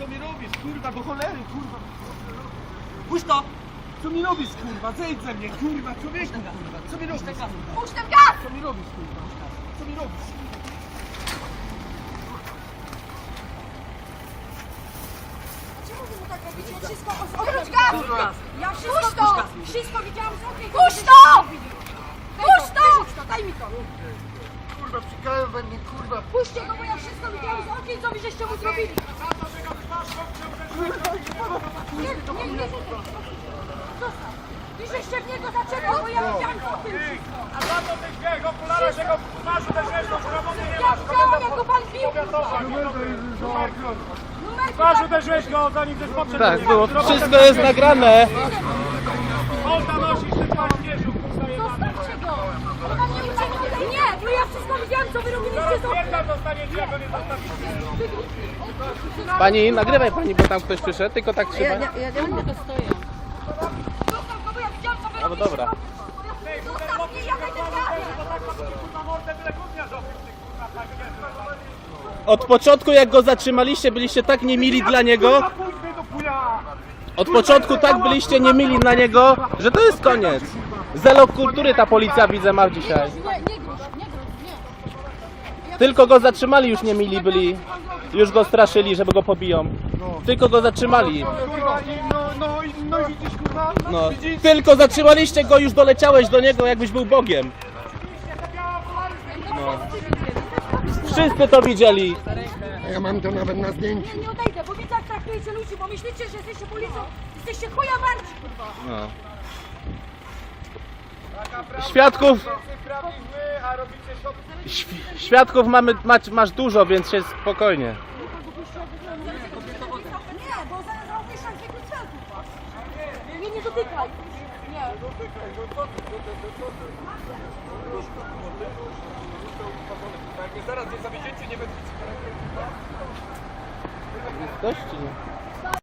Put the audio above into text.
robisz, kurwa, do cholery, kurwa? Puść to! Co mi robisz, kurwa? Zejdź ze mnie, kurwa, człowieku, kurwa. Co mi robisz? Puść ten gaz! Co mi robisz, kurwa? Co mi robisz? Czemu wy mu tak robicie? Ja wszystko o Puść gaz! Ja Puść wszystko, to! wszystko widziałam z okien. Puść to! Puść to! Puść daj mi to. Kurwa, psikają we mnie, kurwa. Puśćcie go, bo ja wszystko widziałam z okien, co wy żeście mu zrobili. Nie, nie, nie, nie. Zostaw. Wy żeście w niego zaczepił, bo ja widziałam z okien wszystko. A za to tych dźwięk, okularach, że go nie Ja widziałam, jak go pan bił. Go, zanim też poprzedł. Tak, było. Wszystko jest nagrane. Wszystko widziałam, co wy robiliście z zostawicie. Pani, nagrywaj pani, bo tam ktoś przyszedł, tylko tak trzeba. Zostaw go, bo ja widziałam, co wy No robiliście. dobra. Zostaw mnie, ja będę tak tak. Od początku jak go zatrzymaliście, byliście tak niemili dla niego. Od początku tak byliście niemili dla niego, że to jest koniec. Zelo kultury ta policja widzę ma dzisiaj. Nie, nie gruź, nie. Tylko go zatrzymali już niemili byli. Już go straszyli, żeby go pobiją. Tylko go zatrzymali. Kurwa, i no, no, i- no i widzisz, kurwa? No. Widzisz? Tylko zatrzymaliście go, już doleciałeś do niego, jakbyś był Bogiem. No. Wszyscy to widzieli. Ja mam to nawet na zdjęciu. Ja nie odejdę, bo wy tak traktujecie ludzi, bo myślicie, że jesteście policją. Jesteście chuja marci, kurwa. No. Świadków, robicie szok. Świ- świadków mamy, masz, masz dużo, więc się spokojnie. Nie, bo zaraz zaopiszę jakiego celu. Nie, nie dotykaj. Nie. Jak mnie zaraz nie zawiedziecie, nie będę Dość czy nie?